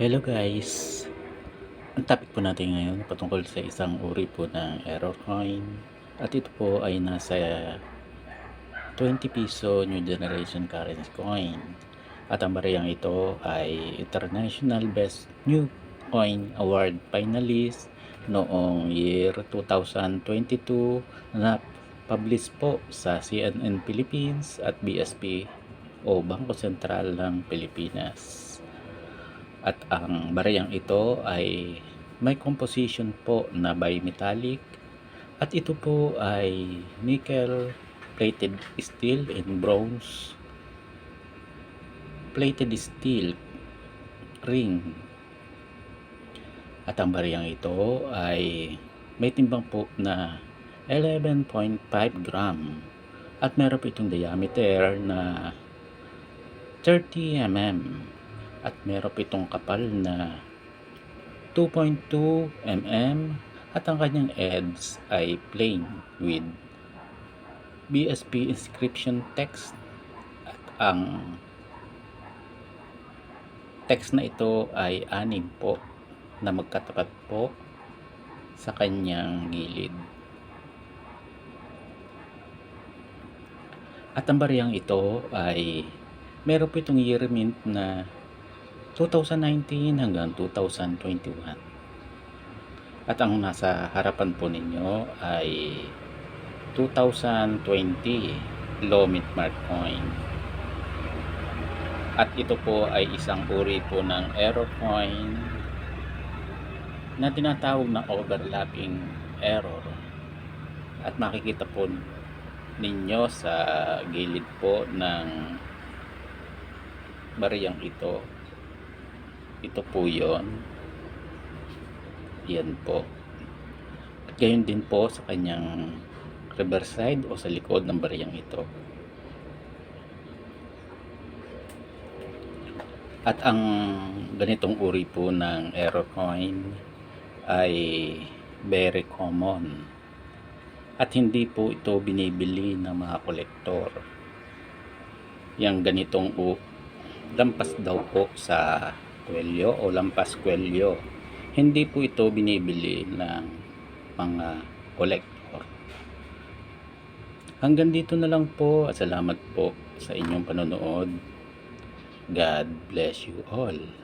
Hello guys! Ang topic po natin ngayon patungkol sa isang uri po ng error coin at ito po ay nasa 20 piso new generation currency coin at ang bariyang ito ay International Best New Coin Award finalist noong year 2022 na publish po sa CNN Philippines at BSP o Bangko Sentral ng Pilipinas. At ang bariyang ito ay may composition po na bimetallic at ito po ay nickel plated steel and bronze. Plated steel ring. At ang bariyang ito ay may timbang po na 11.5 gram. At meron po itong diameter na 30 mm at meron itong kapal na 2.2 mm at ang kanyang edge ay plain with BSP inscription text at ang text na ito ay anim po na magkatapat po sa kanyang gilid. At ang bariyang ito ay meron po itong year mint na 2019 hanggang 2021. At ang nasa harapan po ninyo ay 2020 low mint mark coin. At ito po ay isang uri po ng error coin na tinatawag na overlapping error. At makikita po ninyo sa gilid po ng bariyang ito ito po yon yan po. At gayon din po sa kanyang reverse side o sa likod ng bariyang ito. At ang ganitong uri po ng error coin ay very common. At hindi po ito binibili ng mga kolektor. Yung ganitong lampas daw po sa kwelyo o lampas kwelyo hindi po ito binibili ng mga kolektor hanggang dito na lang po. At salamat po sa inyong panonood. God bless you all